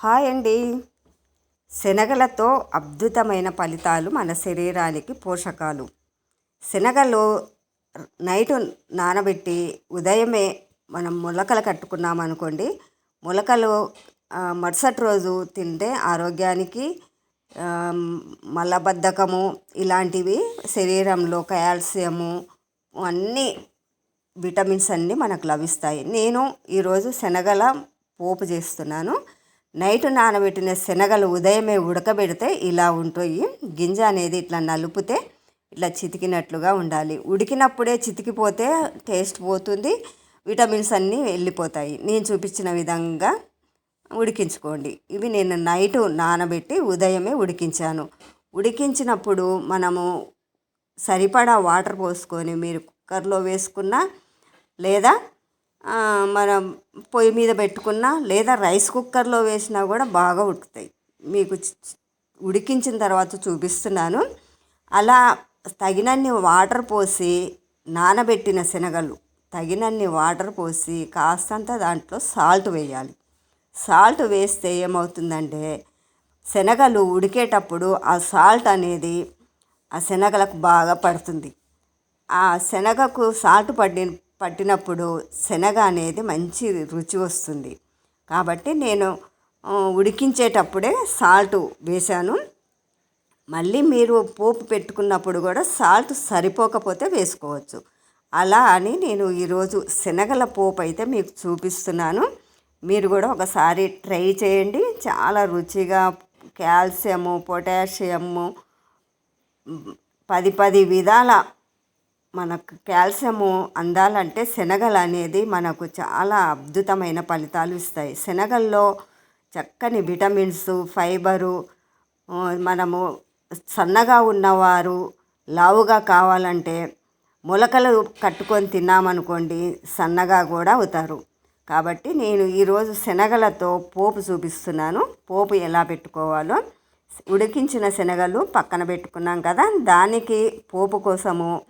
Hi అండి. శనగలతో అద్భుతమైన ఫలితాలు మన శరీరానికి పోషకాలు. శనగలు నైట్ నానబెట్టి ఉదయమే మనం మొలకలు కట్టుకున్నాం అనుకోండి మొలకలు మరుసటి రోజు తింటే ఆరోగ్యానికి మలబద్ధకము ఇలాంటివి శరీరంలో కాల్షియము అన్నీ విటమిన్స్ అన్నీ మనకు లభిస్తాయి. నేను ఈరోజు శనగల పోపు చేస్తున్నాను. నైట్ నానబెట్టిన శనగలు ఉదయమే ఉడకబెడితే ఇలా ఉంటాయి. గింజ అనేది ఇట్లా నలుపుతే ఇట్లా చితికినట్లుగా ఉండాలి. ఉడికినప్పుడే చితికిపోతే టేస్ట్ పోతుంది. విటమిన్స్ అన్నీ వెళ్ళిపోతాయి. నేను చూపించిన విధంగా ఉడికించుకోండి. ఇవి నేను నైట్ నానబెట్టి ఉదయమే ఉడికించాను. ఉడికించినప్పుడు మనము సరిపడా వాటర్ పోసుకొని మీరు కుక్కర్లో వేసుకున్నా లేదా మనం పొయ్యి మీద పెట్టుకున్నా లేదా రైస్ కుక్కర్లో వేసినా కూడా బాగా ఉడుకుతాయి. మీకు ఉడికించిన తర్వాత చూపిస్తున్నాను. అలా తగినన్ని వాటర్ పోసి నానబెట్టిన శనగలు తగినన్ని వాటర్ పోసి కాస్తంత దాంట్లో సాల్ట్ వేయాలి. సాల్ట్ వేస్తే ఏమవుతుందంటే శనగలు ఉడికేటప్పుడు ఆ సాల్ట్ అనేది ఆ శనగలకు బాగా పడుతుంది. ఆ శనగకు సాల్ట్ పడిన పట్టినప్పుడు శనగ అనేది మంచి రుచి వస్తుంది. కాబట్టి నేను ఉడికించేటప్పుడే సాల్ట్ వేశాను. మళ్ళీ మీరు పోపు పెట్టుకున్నప్పుడు కూడా సాల్ట్ సరిపోకపోతే వేసుకోవచ్చు. అలా అని నేను ఈరోజు శనగల పోపు అయితే మీకు చూపిస్తున్నాను. మీరు కూడా ఒకసారి ట్రై చేయండి. చాలా రుచిగా కాల్షియము పొటాషియము పది పది విధాల మనకు కాల్షియము అందాలంటే శనగలు అనేది మనకు చాలా అద్భుతమైన ఫలితాలు ఇస్తాయి. శనగల్లో చక్కని విటమిన్స్ ఫైబరు మనము సన్నగా ఉన్నవారు లావుగా కావాలంటే మొలకలు కట్టుకొని తిన్నామనుకోండి సన్నగా కూడా అవుతారు. కాబట్టి నేను ఈరోజు శనగలతో పోపు చూపిస్తున్నాను. పోపు ఎలా పెట్టుకోవాలో. ఉడికించిన శనగలు పక్కన పెట్టుకున్నాం కదా. దానికి పోపు కోసము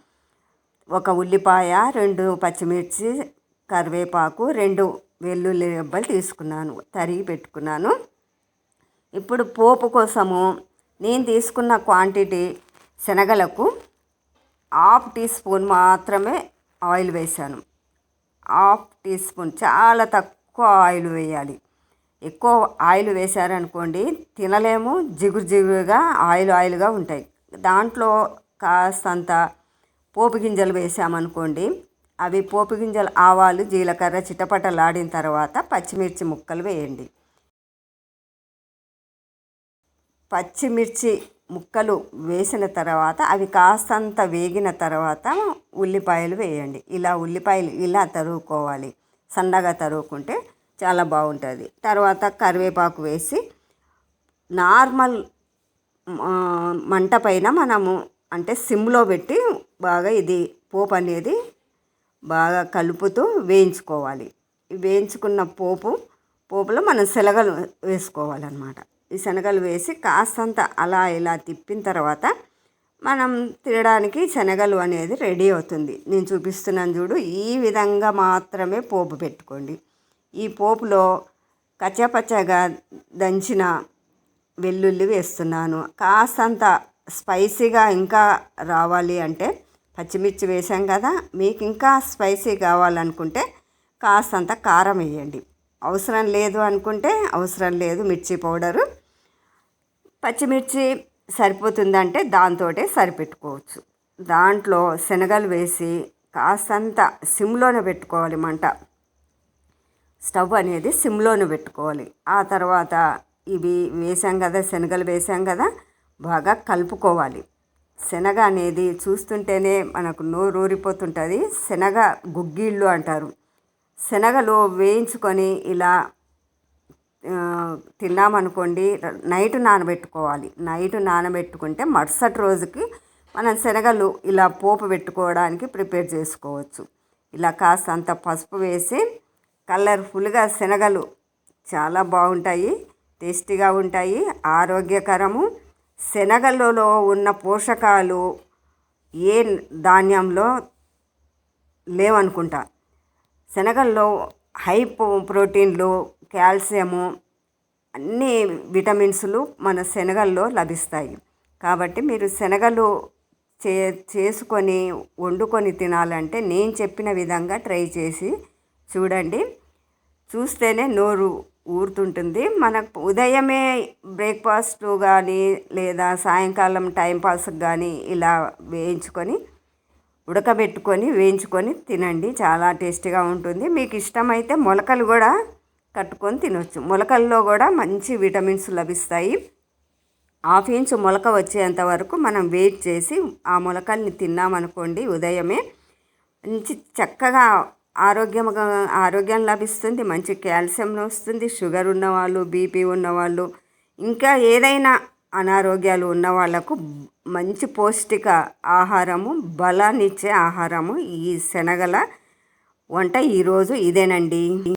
ఒక ఉల్లిపాయ రెండు పచ్చిమిర్చి కరివేపాకు రెండు వెల్లుల్లి రెబ్బలు తీసుకున్నాను తరిగి పెట్టుకున్నాను. ఇప్పుడు పోపు కోసము నేను తీసుకున్న క్వాంటిటీ శనగలకు హాఫ్ టీ స్పూన్ మాత్రమే ఆయిల్ వేశాను. హాఫ్ టీ స్పూన్ చాలా తక్కువ ఆయిల్ వేయాలి. ఎక్కువ ఆయిల్ వేశారనుకోండి తినలేము జిగురు జిగురుగా ఆయిల్ ఆయిల్గా ఉంటాయి. దాంట్లో కాస్తంత పోపు గింజలు వేసామనుకోండి అవి పోపు గింజలు ఆవాలు జీలకర్ర చిటపటలాడిన తర్వాత పచ్చిమిర్చి ముక్కలు వేయండి. పచ్చిమిర్చి ముక్కలు వేసిన తర్వాత అవి కాస్తంత వేగిన తర్వాత ఉల్లిపాయలు వేయండి. ఇలా ఉల్లిపాయలు ఇలా తరుగుకోవాలి సన్నగా తరుగుకుంటే చాలా బాగుంటుంది. తర్వాత కరివేపాకు వేసి నార్మల్ మంట పైన మనము అంటే సిమ్లో పెట్టి బాగా ఇది పోపు అనేది బాగా కలుపుతూ వేయించుకోవాలి. వేయించుకున్న పోపు పోపులో మనం శనగలు వేసుకోవాలన్నమాట. ఈ శనగలు వేసి కాస్తంత అలా ఇలా తిప్పిన తర్వాత మనం తినడానికి శనగలు అనేది రెడీ అవుతుంది. నేను చూపిస్తున్నాను చూడు ఈ విధంగా మాత్రమే పోపు పెట్టుకోండి. ఈ పోపులో కచ్చపచ్చగా దంచిన వెల్లుల్లి వేస్తున్నాను. కాస్తంత స్పైసీగా ఇంకా రావాలి అంటే పచ్చిమిర్చి వేసాం కదా మీకు ఇంకా స్పైసీ కావాలనుకుంటే కాస్తంత కారం వేయండి. అవసరం లేదు అనుకుంటే అవసరం లేదు మిర్చి పౌడరు. పచ్చిమిర్చి సరిపోతుందంటే దాంతోటే సరిపెట్టుకోవచ్చు. దాంట్లో శనగలు వేసి కాస్తంత సిమ్లోనే పెట్టుకోవాలి మంట. స్టవ్ అనేది సిమ్లోనే పెట్టుకోవాలి. ఆ తర్వాత ఇవి వేసాం కదా శనగలు వేసాం కదా బాగా కలుపుకోవాలి. శనగ అనేది చూస్తుంటేనే మనకు నోరు ఊరిపోతుంటుంది. శనగ గుగ్గిళ్ళు అంటారు. శనగలు వేయించుకొని ఇలా తిన్నామనుకోండి నైట్ నానబెట్టుకోవాలి. నైట్ నానబెట్టుకుంటే మరుసటి రోజుకి మనం శనగలు ఇలా పోపు పెట్టుకోవడానికి ప్రిపేర్ చేసుకోవచ్చు. ఇలా కాస్తంత పసుపు వేసి కలర్ఫుల్గా శనగలు చాలా బాగుంటాయి టేస్టీగా ఉంటాయి ఆరోగ్యకరము. శనగలలో ఉన్న పోషకాలు ఏ ధాన్యంలో లేవనుకుంటా? శనగల్లో హై ప్రోటీన్లు కాల్షియము అన్ని విటమిన్స్లు మన శనగల్లో లభిస్తాయి. కాబట్టి మీరు శనగలు చే చేసుకొని వండుకొని తినాలంటే నేను చెప్పిన విధంగా ట్రై చేసి చూడండి. చూస్తేనే నోరు ఊరుతుంటుంది. మనకు ఉదయమే బ్రేక్ఫాస్ట్ కానీ లేదా సాయంకాలం టైంపాస్కి కానీ ఇలా వేయించుకొని ఉడకబెట్టుకొని వేయించుకొని తినండి. చాలా టేస్టీగా ఉంటుంది. మీకు ఇష్టమైతే మొలకలు కూడా కట్టుకొని తినవచ్చు మొలకల్లో కూడా మంచి విటమిన్స్ లభిస్తాయి. హాఫ్ ఇంచ్ మొలక వచ్చేంత వరకు మనం వెయిట్ చేసి ఆ మొలకల్ని తిన్నామనుకోండి ఉదయమే మంచి చక్కగా ఆరోగ్యంగా ఆరోగ్యం లభిస్తుంది మంచి కాల్షియం వస్తుంది షుగర్ ఉన్నవాళ్ళు బీపీ ఉన్నవాళ్ళు ఇంకా ఏదైనా అనారోగ్యాలు ఉన్న వాళ్ళకు మంచి పౌష్టిక ఆహారము బలాన్ని ఇచ్చే ఆహారము ఈ శనగల వంట ఈరోజు ఇదేనండి.